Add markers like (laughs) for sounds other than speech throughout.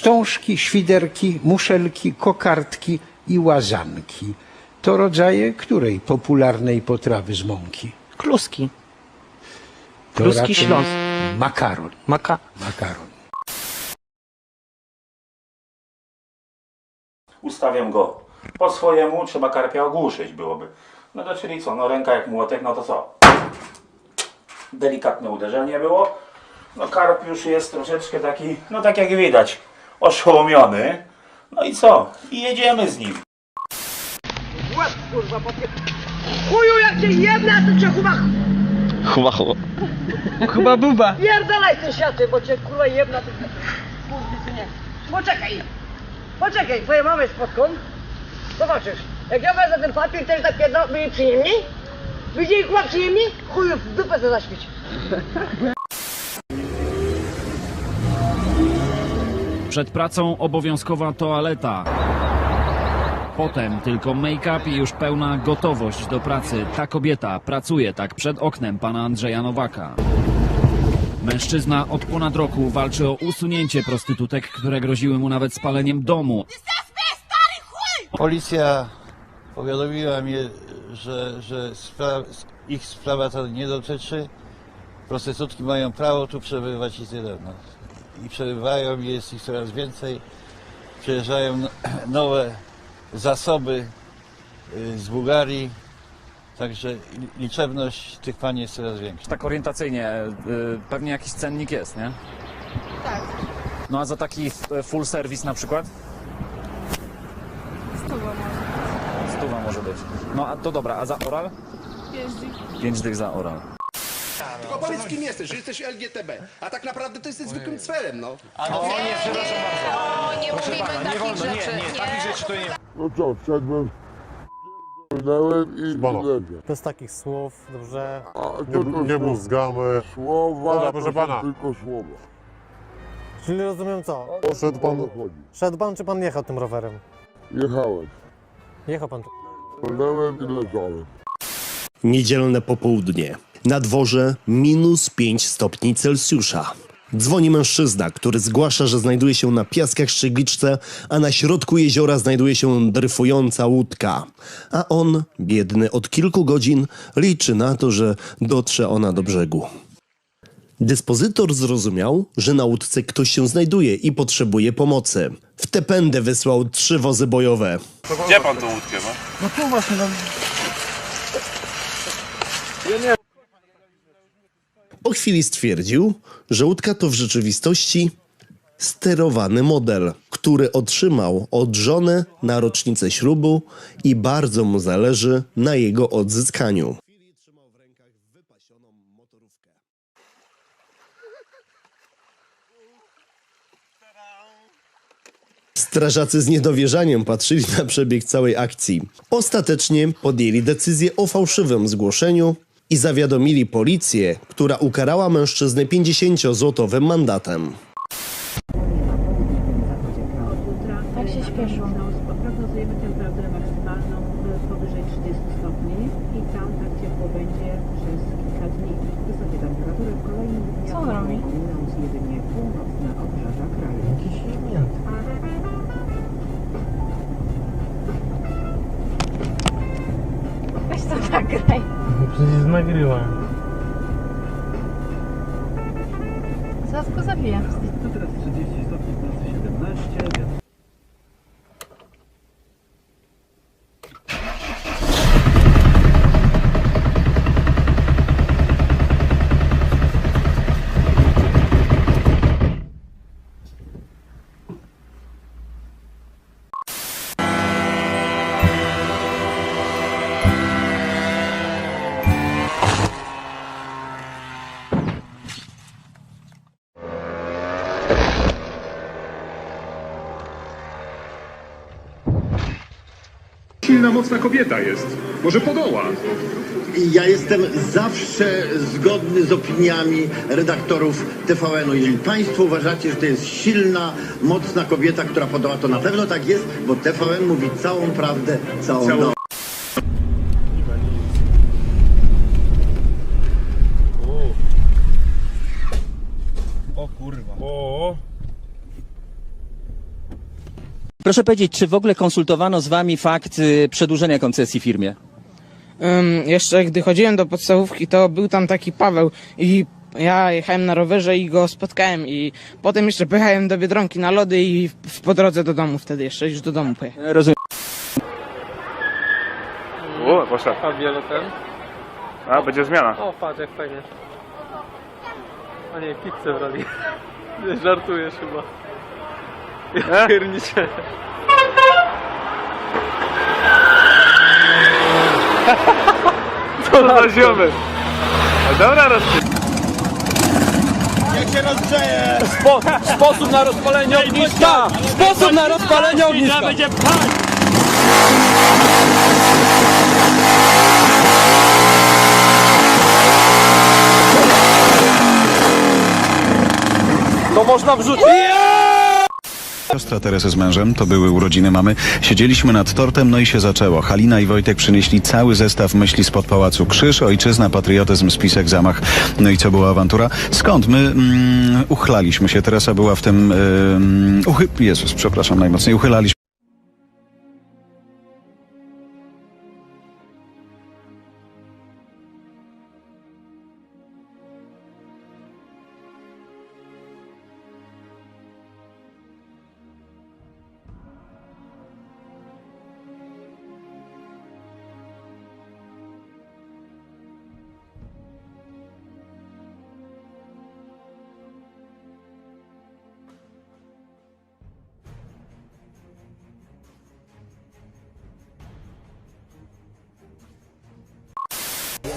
Wstążki, świderki, muszelki, kokardki i łazanki. To rodzaje której popularnej potrawy z mąki? Kluski. To Kluski raczej śląskie. Makaron. Maka. Makaron. Ustawiam go po swojemu, trzeba karpia ogłuszyć byłoby. No to czyli co, no ręka jak młotek, no to co? Delikatne uderzenie było. No karp już jest troszeczkę taki, no tak jak widać, oszołomiony. No i co? I jedziemy z nim. Chuju, jak cię jebnę, to cię chyba Chuba, chuba. Chyba buba. Pierdalaj ty siaty, bo cię kurwa jebna ty nie. Poczekaj. Poczekaj, twoja mama jest pod kąt. Zobaczysz. Jak ja wezmę ten papier, też tak pierdol, będzie przyjemniej? Widzieli kurwa przyjemniej? Chuju, w dupę to zaśmieć. Przed pracą obowiązkowa toaleta. Potem tylko make-up i już pełna gotowość do pracy. Ta kobieta pracuje tak przed oknem pana Andrzeja Nowaka. Mężczyzna od ponad roku walczy o usunięcie prostytutek, które groziły mu nawet spaleniem domu. Policja powiadomiła mnie, że, że spra- ich sprawa to nie dotyczy. Prostytutki mają prawo tu przebywać i tyle. I przebywają, i jest ich coraz więcej. Przyjeżdżają no- (clears throat) nowe zasoby y, z Bułgarii. Także li- liczebność tych pani jest coraz większa. Tak orientacyjnie, y, pewnie jakiś cennik jest, nie? Tak, No a za taki y, full service na przykład? stuwa może. Stuwa może być. No a to dobra, a za oral? Jeździ. Pięć dych za oral. Tylko powiedz kim jesteś, że jesteś LGTB, a tak naprawdę to jesteś zwykłym cwerem, no. O, nie mówimy takich rzeczy. Nie, No co, wszedłem, dałem i lepiej. Bez takich słów, dobrze. A co to nie mózgamy. Słowa, Dobra, to proszę są pana. tylko słowa. Czyli rozumiem co? Poszedł pan... chodzi. Szedł pan czy pan jechał tym rowerem? Jechałem, Jechał pan. stanąłem i leżałem. Niedzielne popołudnie. Na dworze minus 5 stopni Celsjusza. Dzwoni mężczyzna, który zgłasza, że znajduje się na piaskach Szczygliczce, a na środku jeziora znajduje się dryfująca łódka. A on, biedny od kilku godzin, liczy na to, że dotrze ona do brzegu. Dyspozytor zrozumiał, że na łódce ktoś się znajduje i potrzebuje pomocy. W tę pędę wysłał trzy wozy bojowe. Gdzie pan tą łódkę ma? Po chwili stwierdził, że łódka to w rzeczywistości sterowany model, który otrzymał od żony na rocznicę ślubu i bardzo mu zależy na jego odzyskaniu. Strażacy z niedowierzaniem patrzyli na przebieg całej akcji. Ostatecznie podjęli decyzję o fałszywym zgłoszeniu i zawiadomili policję, która ukarała mężczyznę 50-złotowym mandatem. Tak się śpieszył. Prognozujemy temperaturę maksymalną powyżej 30 stopni i tam tak ciepło będzie przez kilka dni. Wysokie temperatury w kolejnym dniach Co on robi? dominując jedynie północne obrzeża kraju. Weź to nagraj. z nagrywa. Zaraz go zabiję. Teraz 30 stopni w nocy 17, więc Silna, mocna kobieta jest. Może podoła. Ja jestem zawsze zgodny z opiniami redaktorów TVN-u. Jeżeli Państwo uważacie, że to jest silna, mocna kobieta, która podoła, to na pewno tak jest, bo TVN mówi całą prawdę, całą, Całą- całą... O kurwa. O, Proszę powiedzieć, czy w ogóle konsultowano z wami fakt y, przedłużenia koncesji firmie? Ym, jeszcze gdy chodziłem do podstawówki, to był tam taki Paweł i ja jechałem na rowerze i go spotkałem i potem jeszcze pojechałem do Biedronki na lody i w, po drodze do domu wtedy jeszcze już do domu pojechałem. Rozumiem. O, poszła. A wiele ten? A, będzie zmiana. O, patrz jak fajnie. A nie, pizzę brali. Nie, (laughs) żartujesz chyba. Ja pierniczę. To za ziomy. Dobra, rozpie... Spo, sposób na rozpalenie ogniska! Sposób na rozpalenie ogniska! Będzie To można wrzucić! Siostra Teresy z mężem, to były urodziny mamy. Siedzieliśmy nad tortem, no i się zaczęło. Halina i Wojtek przynieśli cały zestaw myśli spod pałacu. Krzyż, ojczyzna, patriotyzm, spisek, zamach. No i co była awantura? Skąd? My mm, uchlaliśmy się. Teresa była w tym... Yy, uchy... Jezus, przepraszam najmocniej. Uchylaliśmy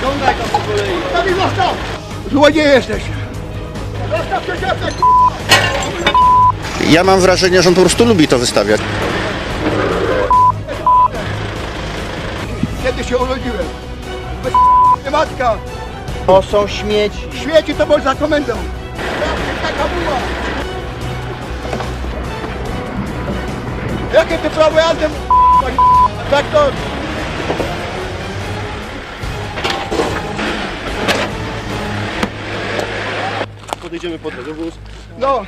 Ciągaj to po kolei. Mi zostaw! Złodzieje jesteś. Zostaw Ja mam wrażenie, że on po prostu lubi to wystawiać. Kiedy się urodziłem? Bez matka. To są śmieci. Śmieci to może za komendą. Taka była. Jakie ty prawo jazdy? Traktor. Podejdziemy pod radiowóz. No,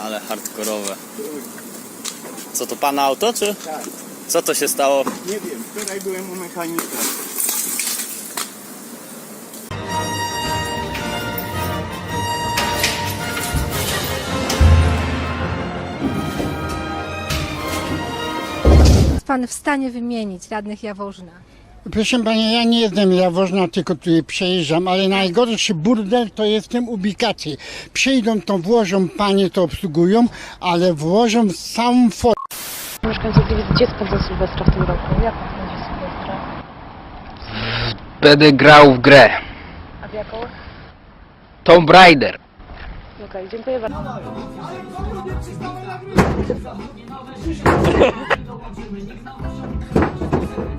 Ale hardkorowe. Co to pana auto, czy? Tak. Co to się stało? Nie wiem, wczoraj byłem u mechanika. Jest pan w stanie wymienić radnych Jaworzna? Proszę Pani, ja nie jestem Jaworzna, tylko tutaj przejeżdżam, ale najgorszy burdel to jest w tym ubikacji. Przyjdą, to włożą, Panie to obsługują, ale włożą sam for... Mieszkańcy Gliwic, gdzie spędza Sylwestra w tym roku? Jak pan spędzi Sylwestra? Będę grał w grę. A w jaką? Tomb Raider. Okej, dziękuję bardzo.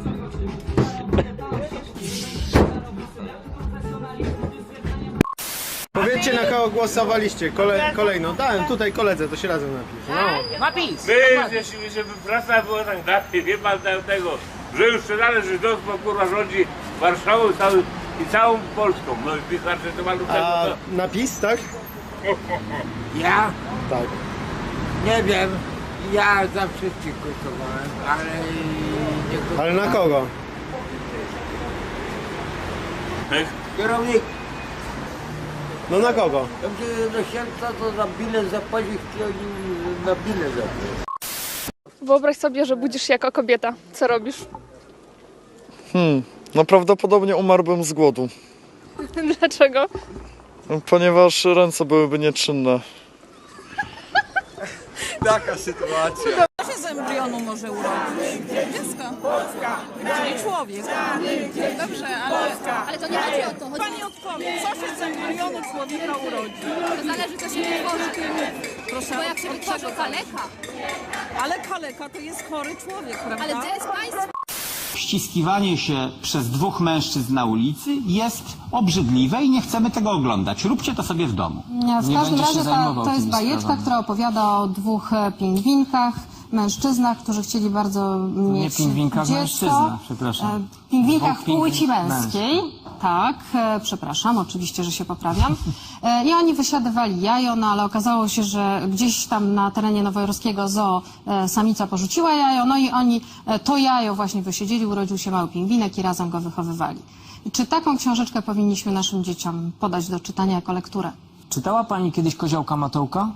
(laughs) Powiedzcie na kogo głosowaliście. Kole, kolejno. Dałem tutaj koledze, to się razem napisz. No. My, jeśli żeby praca była tak dalej, wie pan tam tego, że już się należy do bo kurwa rządzi Warszawą cały, i całą Polską. No i wystarczy to malutkiego. A napis, tak? Ja? Tak. Nie wiem. Ja za wszystkich głosowałem, ale nie Ale na kogo? Kierownik, No na kogo? do sielca to za bilet zapłacić, to oni na bilet zapłacić. Wyobraź sobie, że budzisz się jako kobieta. Co robisz? Hmm, no prawdopodobnie umarłbym z głodu, (laughs) Dlaczego? ponieważ ręce byłyby nieczynne. Co się z embrionu może urodzić? Dziecko. Czyli człowiek. Dobrze, ale... Ale to nie chodzi o to. Pani odpowie, co się z embrionu człowieka urodzi? To zależy, co się wytworzy. proszę. Bo jak się wytworzy kaleka. Ale kaleka to jest chory człowiek, prawda? Ale to jest państwo. Ściskiwanie się przez dwóch mężczyzn na ulicy jest obrzydliwe i nie chcemy tego oglądać. Róbcie to sobie w domu. W każdym razie ta, to jest bajeczka, która opowiada o dwóch e, pingwinkach, mężczyznach, którzy chcieli bardzo mieć pingwinkach, dziecko. mężczyznach, przepraszam. E, Pingwinkach Dwóch pingwin- płci męskiej. Tak, e, przepraszam, oczywiście, że się poprawiam. E, I oni wysiadywali jajo, no ale okazało się, że gdzieś tam na terenie nowojorskiego zoo e, samica porzuciła jajo, no i oni e, to jajo właśnie wysiedzieli, urodził się mały pingwinek i razem go wychowywali. Czy taką książeczkę powinniśmy naszym dzieciom podać do czytania jako lekturę? Czytała pani kiedyś Koziołka Matołka?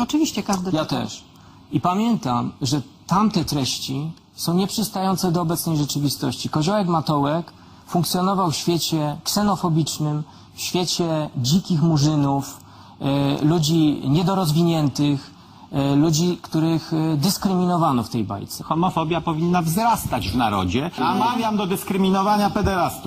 Oczywiście każdy Ja czyta. też. I pamiętam, że tamte treści są nieprzystające do obecnej rzeczywistości. Koziołek Matołek funkcjonował w świecie ksenofobicznym, w świecie dzikich murzynów, e, ludzi niedorozwiniętych, e, ludzi, których e, dyskryminowano w tej bajce. Homofobia powinna wzrastać w narodzie. Namawiam do dyskryminowania pederastów.